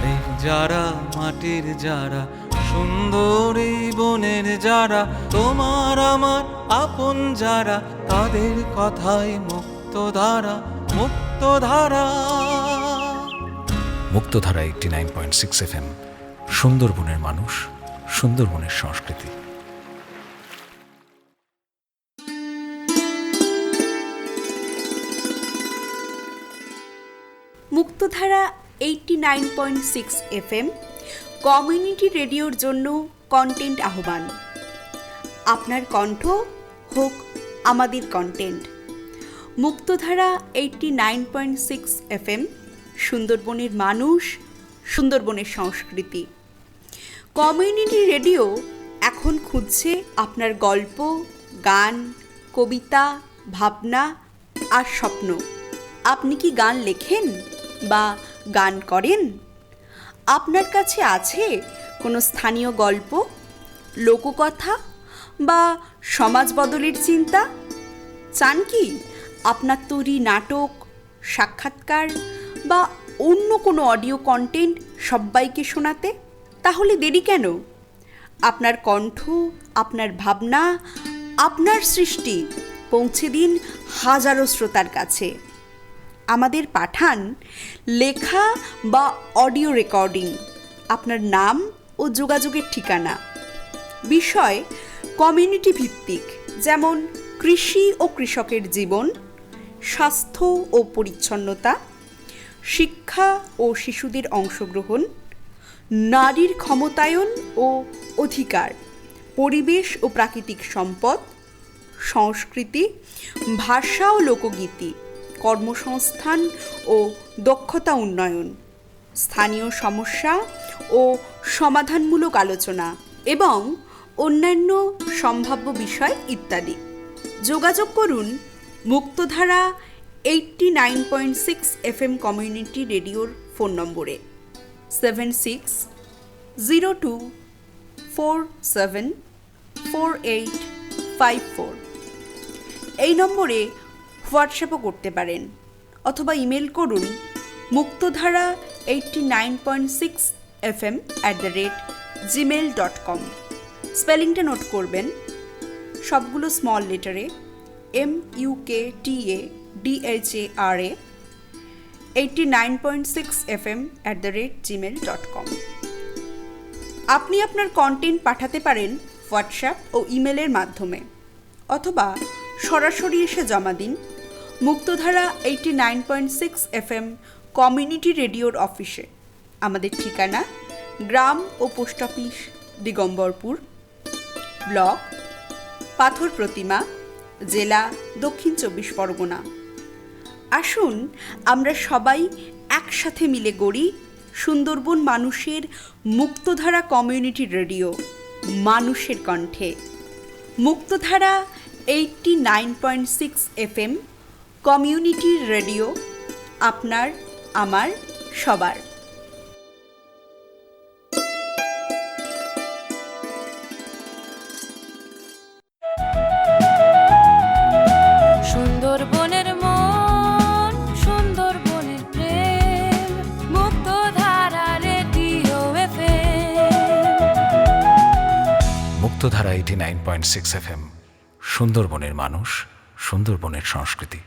প্রাণের যারা মাটির যারা সুন্দরী বনের যারা তোমার আমার আপন যারা তাদের কথায় Mukta Dhara Mukta Dhara Muktadhara eighty nine point six F M সুন্দরবনের মানুষ সুন্দরবনের সংস্কৃতি। Muktadhara eighty nine point six FM community রেডিওর জন্য কন্টেন্ট আহ্বান। আপনার কণ্ঠ হোক আমাদের content Muktadhara eighty nine point six FM সুন্দরবনের মানুষ, সুন্দরবনের সংস্কৃতি। কমিউনিটি রেডিও এখন খুঁজছে আপনার গল্প, গান, কবিতা, ভাবনা আর স্বপ্ন। আপনি কি গান লেখেন বা গান করেন? আপনার কাছে আছে কোনো স্থানীয় গল্প, লোককথা বা সমাজ বদলের চিন্তা? চান কি আপনার তৈরি নাটক, সাক্ষাৎকার বা অন্য কোনো অডিও কন্টেন্ট সব্বাইকে শোনাতে? তাহলে দেরি কেন? আপনার কণ্ঠ, আপনার ভাবনা, আপনার সৃষ্টি পৌঁছে দিন হাজারো শ্রোতার কাছে। আমাদের পাঠান লেখা বা অডিও রেকর্ডিং, আপনার নাম ও যোগাযোগের ঠিকানা। বিষয় কমিউনিটি ভিত্তিক, যেমন কৃষি ও কৃষকের জীবন, স্বাস্থ্য ও পরিচ্ছন্নতা, শিক্ষা ও শিশুদের অংশগ্রহণ, নারীর ক্ষমতায়ন ও অধিকার, পরিবেশ ও প্রাকৃতিক সম্পদ, সংস্কৃতি, ভাষা ও লোকগীতি। কর্মসংস্থান ও দক্ষতা উন্নয়ন, স্থানীয় সমস্যা ও সমাধানমূলক আলোচনা এবং অন্যান্য সম্ভাব্য বিষয় ইত্যাদি। যোগাযোগ করুন Muktadhara eighty nine point six F M community রেডিওর ফোন নম্বরে seven six zero two four seven four eight five four. এই নম্বরে হোয়াটসঅ্যাপও করতে পারেন। অথবা ইমেল করুন Muktadhara eighty nine point six F M at the rate Gmail dot com স্পেলিংটা note করবেন। সবগুলো small লেটারে M U K T A D H A R A eighty nine point six F M at the rate Gmail dot com আপনি আপনার content পাঠাতে পারেন WhatsApp ও ইমেলের মাধ্যমে, অথবা সরাসরি এসে জমা দিন Muktadhara eighty nine point six F M community রেডিওর অফিসে আমাদের ঠিকানা, গ্রাম ও post office Digambarpur. Block Pathar Pratima, জেলা, দক্ষিণ চব্বিশ পরগনা। আসুন, আমরা সবাই একসাথে মিলে গড়ি সুন্দরবন মানুষের মুক্তধারা কমিউনিটি রেডিও মানুষের কণ্ঠে। Muktadhara eighty nine point six F M community radio আপনার আমার সবার। Muktadhara eighty nine point six F M সুন্দরবনের মানুষ সুন্দরবনের সংস্কৃতি।